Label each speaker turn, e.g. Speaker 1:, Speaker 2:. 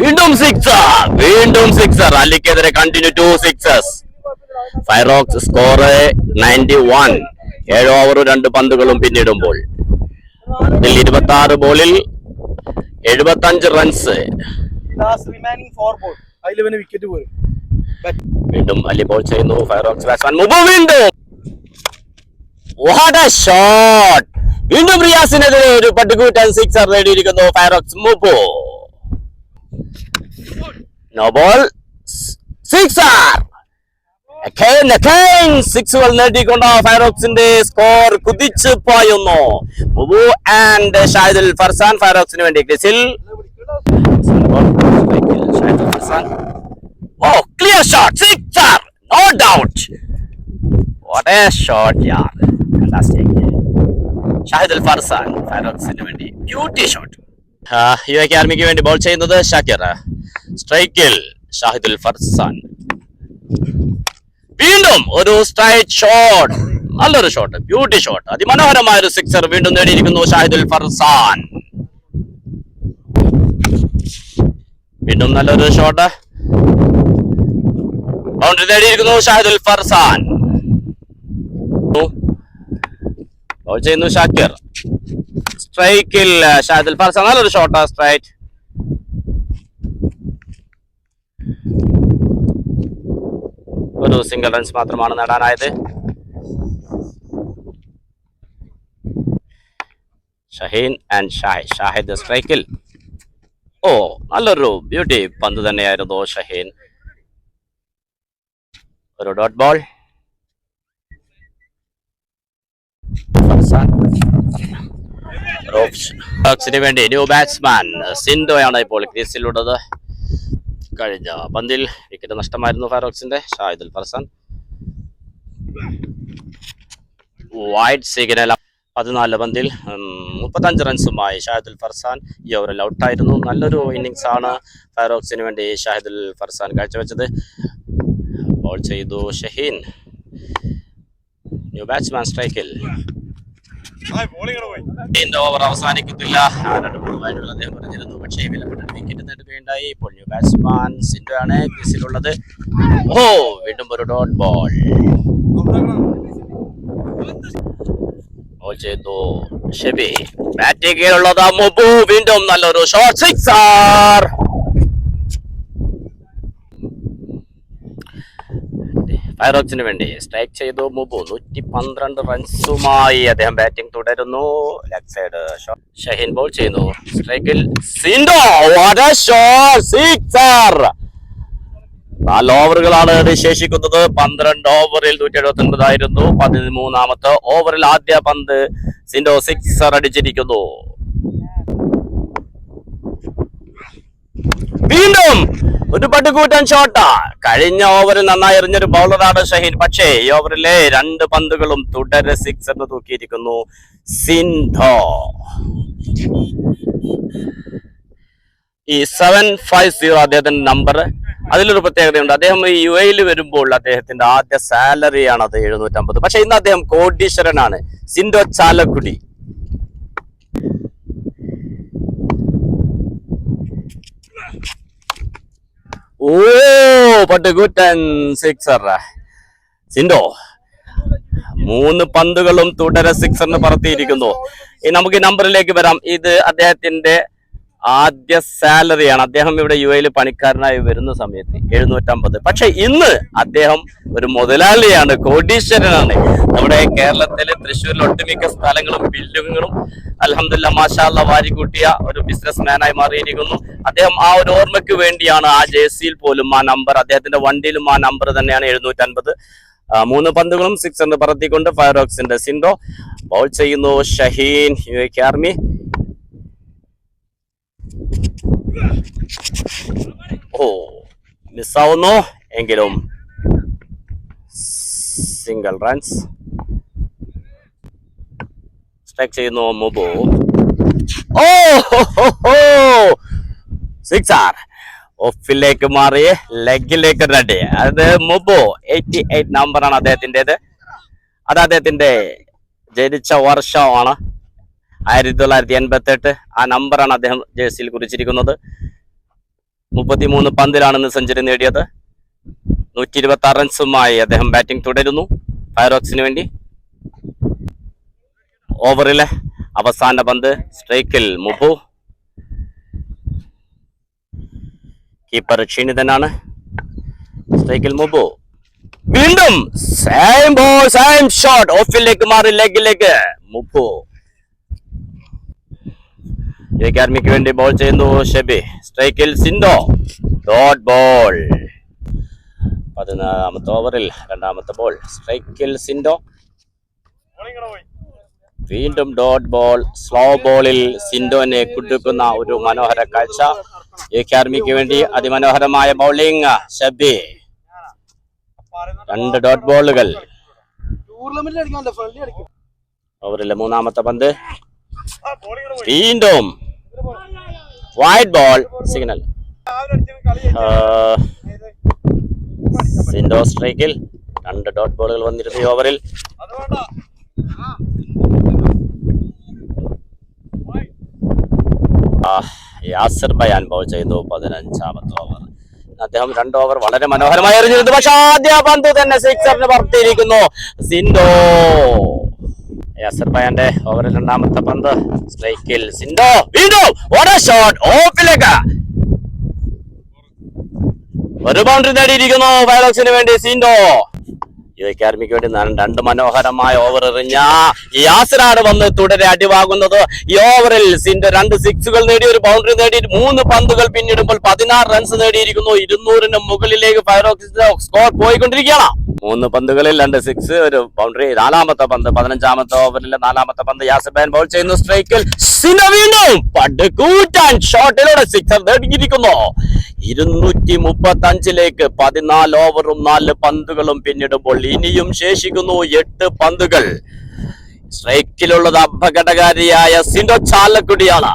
Speaker 1: വീണ്ടും സിക്സർ വീണ്ടും sixer. അല്ലിക്കെതിരെ continue two sixes Fireox score ninety one ഏഴ് ഓവറും രണ്ട് പന്തുകളും പിന്നിടുമ്പോൾ. ഇതിൽ ഇരുപത്തി ആറ് ബോളിൽ എഴുപത്തി അഞ്ച് റൺസ്
Speaker 2: വിക്കറ്റ് പോരും.
Speaker 1: വീണ്ടും അല്ലി ബോൾ ചെയ്യുന്നു ഫയറോക്സ് ബാറ്റ്സ്മാൻ മുബു വീണ്ടും. വാട്ട് എ ഷോട്ട് വീണ്ടും റിയാസിനെതിരെ ഒരു പട്ടുകൂറ്റൻ സിക്സർ നേടിയിരിക്കുന്നു ഫയറോക്സ് മൂപ്പോ. നോ ബോൾ സിക്സർ സിക്സുകൾ നേടിക്കൊണ്ട് ഫയറോക്സിന്റെ സ്കോർ കുതിച്ചു പായുന്നു. മുബു ആൻഡ് ഷാഹിദുൽ ഫർസാൻ ഫയറോക്സിന് വേണ്ടി CRISIL. Oh, clear shot, sixer, no doubt. What a shot, yaar. Fantastic. Shahid Al Farsan ഫാറോക്സിന് വേണ്ടി ബ്യൂട്ടി ഷോട്ട് യു എ ആർമിക്ക് വേണ്ടി ബോൾ ചെയ്യുന്നത് ഷാക്കിർ. സ്ട്രൈക്കിൽ ഷാഹിദുൽ ഫർസാൻ വീണ്ടും ഒരു സ്ട്രൈറ്റ് ഷോട്ട് നല്ലൊരു ഷോട്ട് ബ്യൂട്ടി ഷോട്ട് അതിമനോഹരമായ ഒരു സിക്സർ വീണ്ടും നേടിയിരിക്കുന്നു ഷാഹിദുൽ ഫർസാൻ വീണ്ടും നല്ലൊരു ഷോട്ട് ബൗണ്ടറി നേടിയിരിക്കുന്നു ഷാഹിദുൽ ഫർസാൻ ബോൾ ചെയ്യുന്നു ഷാക്കിർ. സ്ട്രൈക്കിൽ ഷാദിൽ ഫർസാൻ നല്ലൊരു ഷോട്ട് സ്ട്രൈറ്റ്. ഒരു സിംഗിൾ റൺസ് മാത്രമാണ് നേടാനായത്. ഷഹീൻ ആൻഡ് ഷാഹിദ് ഷാഹിദ് സ്ട്രൈക്കിൽ. ഓ നല്ലൊരു ബ്യൂട്ടി പന്ത് തന്നെയായിരുന്നു ഷഹീൻ. ഒരു ഡോട്ട് ബോൾ. ന് വേണ്ടി ന്യൂ ബാറ്റ്സ്മാൻ സിൻഡോയാണ് ഇപ്പോൾ ക്രീസിലുള്ളത്. കഴിഞ്ഞ പന്തിൽ വിക്കറ്റ് നഷ്ടമായിരുന്നു ഫാറോക്സിന്റെ ഷാഹിദുൽ ഫർസാൻ. വൈറ്റ് സിഗ്നൽ പതിനാല് പന്തിൽ മുപ്പത്തഞ്ച് റൺസുമായി ഷാഹിദുൽ ഫർസാൻ ഈ ഓവറിൽ ഔട്ടായിരുന്നു നല്ലൊരു ഇന്നിങ്സ് ആണ് ഫയറോക്സിന് വേണ്ടി ഷാഹിദുൽ ഫർസാൻ കാഴ്ചവെച്ചത്. ബോൾ ചെയ്തു ഷഹീൻ. ന്യൂ ബാറ്റ്സ്മാൻ സ്ട്രൈക്കിൽ ഇതിന്റെ ഓവർ അവസാനിക്കുന്നില്ല ആ രണ്ട് വയലുകൾ അദ്ദേഹം പറഞ്ഞിരുന്നു. പക്ഷേ വിലപ്പെട്ട വിക്കറ്റ് നേടുകയുണ്ടായി ഇപ്പോൾ ന്യൂ ബാറ്റ്സ്മാൻ സിൻഡോ ആണ് ക്രീസിലുള്ളത് ഓ വീണ്ടും ഒരു ഡോട്ട് ബോൾ ബോൾ ചെയ്തു. ഷെബി ബാറ്റിംഗിലുള്ളത് വീണ്ടും നല്ലൊരു ഷോട്ട് സിക്സർ ഫൈറോക്സിന് വേണ്ടി സ്ട്രൈക്ക് ചെയ്തു. മുബു നൂറ്റി പന്ത്രണ്ട് റൺസുമായി അദ്ദേഹം ബാറ്റിംഗ് തുടരുന്നു. ലെഗ് സൈഡ് ഷഹീൻ ബോൾ ചെയ്യുന്നു. സ്ട്രൈക്കിൽ സിൻഡോ സിക്സർ നാല് ഓവറുകളാണ് ശേഷിക്കുന്നത്. പന്ത്രണ്ട് ഓവറിൽ നൂറ്റി എഴുപത്തി ഒൻപതായിരുന്നു പതിമൂന്നാമത്തെ ഓവറിൽ ആദ്യ പന്ത് സിൻഡോ സിക്സർ അടിച്ചിരിക്കുന്നു. വീണ്ടും ഒരു പടുകൂറ്റൻ ഷോട്ടാ കഴിഞ്ഞ ഓവറിൽ നന്നായി എറിഞ്ഞൊരു ബൗളറാണ് ഷഹീൻ. പക്ഷേ ഈ ഓവറിലെ രണ്ട് പന്തുകളും തുടരെ സിക്സ് എന്ന് തൂക്കിയിരിക്കുന്നു സിൻഡോ ഈ സെവൻ ഫൈവ് സീറോ അദ്ദേഹത്തിന്റെ നമ്പർ അതിലൊരു പ്രത്യേകതയുണ്ട്. അദ്ദേഹം യു എയിൽ വരുമ്പോൾ അദ്ദേഹത്തിന്റെ ആദ്യ സാലറിയാണ് അത് എഴുന്നൂറ്റമ്പത്. പക്ഷെ ഇന്ന് അദ്ദേഹം കോടീശ്വരനാണ്. സിൻഡോ ചാലക്കുടി. ഓ പട്ടുകൂറ്റൻ സിക്സർ. സിൻഡോ മൂന്ന് പന്തുകളും തുടരെ സിക്സറിന് പറത്തിയിരിക്കുന്നു. ഇനി നമുക്ക് ഈ നമ്പറിലേക്ക് വരാം. ഇത് അദ്ദേഹത്തിന്റെ ആദ്യ സാലറിയാണ്. അദ്ദേഹം ഇവിടെ യു എയിൽ പണിക്കാരനായി വരുന്ന സമയത്ത് എഴുന്നൂറ്റമ്പത്. പക്ഷെ ഇന്ന് അദ്ദേഹം ഒരു മുതലാളിയാണ് കോടീശ്വരനാണ്. നമ്മുടെ കേരളത്തിലെ തൃശ്ശൂരിൽ ഒട്ടുമിക്ക സ്ഥലങ്ങളും ബിൽഡിങ്ങുകളും അലഹമില്ല മാഷാല്ല വാരിക്കൂട്ടിയ ഒരു ബിസിനസ് മാനായി മാറിയിരിക്കുന്നു. അദ്ദേഹം ആ ഒരു ഓർമ്മയ്ക്ക് വേണ്ടിയാണ് ആ ജേഴ്സിയിൽ പോലും ആ നമ്പർ അദ്ദേഹത്തിന്റെ വണ്ടിയിലും ആ നമ്പർ തന്നെയാണ് എഴുന്നൂറ്റൻപത് മൂന്ന് പന്തുകളും സിക്സ് പറത്തിക്കൊണ്ട് ഫയറോക്സിന്റെ സിൻഡോ ബോൾ ചെയ്യുന്നു ഷഹീൻ യു എ ആർമി. ഓ മിസ്സാവുന്നു എങ്കിലും സിംഗിൾ റൺസ് സ്ട്രൈക്ക് ചെയ്യുന്നു മുബു ഓ സിക്സ് ആർ ഓഫിലേക്ക് മാറി ലെഗിലേക്ക് റെഡി അത് മുബു എയ്റ്റി എയ്റ്റ് നമ്പറാണ് അദ്ദേഹത്തിന്റെത്. അത് അദ്ദേഹത്തിന്റെ ജനിച്ച വർഷമാണ്. ആയിരത്തി തൊള്ളായിരത്തി എൺപത്തി എട്ട് ആ നമ്പറാണ് അദ്ദേഹം ജേഴ്സിയിൽ കുറിച്ചിരിക്കുന്നത്. മുപ്പത്തിമൂന്ന് പന്തിലാണ് ഇന്ന് സെഞ്ചുറി നേടിയത്. നൂറ്റി ഇരുപത്തി ആറ് റൺസുമായി അദ്ദേഹം ബാറ്റിംഗ് തുടരുന്നു. ഫയറോക്സിന് വേണ്ടി ഓവറിലെ അവസാന പന്ത് സ്ട്രൈക്കിൽ മുബു കീപ്പർ ക്ഷീണിതനാണ്. സ്ട്രൈക്കിൽ മുബു വീണ്ടും സെയിം ബോൾ സെയിം ഷോട്ട് ഓഫിലേക്ക് മാറി ലെഗിലേക്ക് മുബു ആർമിക്ക് വേണ്ടി ബോൾ ചെയ്യുന്നു ഷെബി. സ്ട്രൈക്കിൽ സിൻഡോ ഡോട്ട് ബോൾ പതിനാലാമത്തെ ഓവറിൽ രണ്ടാമത്തെ ബോൾ സ്ട്രൈക്കിൽ സിൻഡോ വീണ്ടും ഡോട്ട് ബോൾ സ്ലോ ബോളിൽ സിൻഡോനെ കുടുക്കുന്ന ഒരു മനോഹര കാഴ്ച. ആർമിക്ക് വേണ്ടി അതിമനോഹരമായ ബൗളിംഗ് ഷബി. രണ്ട് ഡോട്ട് ബോളുകൾ ഓവറിലെ മൂന്നാമത്തെ പന്ത്. വീണ്ടും വൈറ്റ് ബോൾ സിഗ്നൽ സിൻഡോ സ്ട്രൈക്കിൽ രണ്ട് ഡോട്ട് ബോളുകൾ വന്നിരുന്നു ഈ ഓവറിൽ
Speaker 2: യാസർ ബൈ
Speaker 1: ആ, ചെയ്യുന്നു ബയാൻ ബോൾ ചെയ്തു പതിനഞ്ചാമത്തെ ഓവർ അദ്ദേഹം രണ്ട് ഓവർ വളരെ മനോഹരമായി എറിഞ്ഞിരുന്നു. പക്ഷെ ആദ്യ പന്ത് തന്നെ സിക്സറിന് പുറത്തിരിക്കുന്നു. സിൻഡോ യാസിർ ബയാന്റെ ഓവറിൽ രണ്ടാമത്തെ പന്ത്. സ്ട്രൈക്കിൽ സിൻഡോ വീണ്ടും ഷോട്ട് ഓഫിലേക്ക്. ഒരു ബൗണ്ടറി നേടിയിരിക്കുന്നു ഫയറോക്സിന് വേണ്ടി സിൻഡോ ഇത് അക്കാദമിക്ക് വേണ്ടി രണ്ട് മനോഹരമായ ഓവർ എറിഞ്ഞ യാസിറാണ് വന്ന് തുടരെ അടിവാകുന്നത്. ഈ ഓവറിൽ സിന്റെ രണ്ട് സിക്സുകൾ നേടി ഒരു ബൗണ്ടറി നേടി മൂന്ന് പന്തുകൾ പിന്നിടുമ്പോൾ പതിനാറ് റൺസ് നേടിയിരിക്കുന്നു. ഇരുന്നൂറിന് മുകളിലേക്ക് ഫയറോക്സിന്റെ സ്കോർ പോയിക്കൊണ്ടിരിക്കുകയാണ്. മൂന്ന് പന്തുകളിൽ രണ്ട് സിക്സ് ഒരു ബൗണ്ടറി നാലാമത്തെ പന്ത് പതിനഞ്ചാമത്തെ ഓവറിലെ നാലാമത്തെ പന്ത് യാസബാൻ ബൗൾ ചെയ്യുന്നു. സ്ട്രൈക്കിൽ സിന വീണ്ടും പടുകൂറ്റാൻ ഷോട്ടിലൂടെ സിക്സർ നേടിയിരിക്കുന്നു. ഇരുന്നൂറ്റി മുപ്പത്തി അഞ്ചിലേക്ക് പതിനാല് ഓവറും നാല് പന്തുകളും പിന്നിടുമ്പോൾ ഇനിയും ശേഷിക്കുന്നു എട്ട് പന്തുകൾ. സ്ട്രൈക്കിലുള്ളത് അപകടകാരിയായ സിൻഡോ ചാലക്കുടിയാണ്.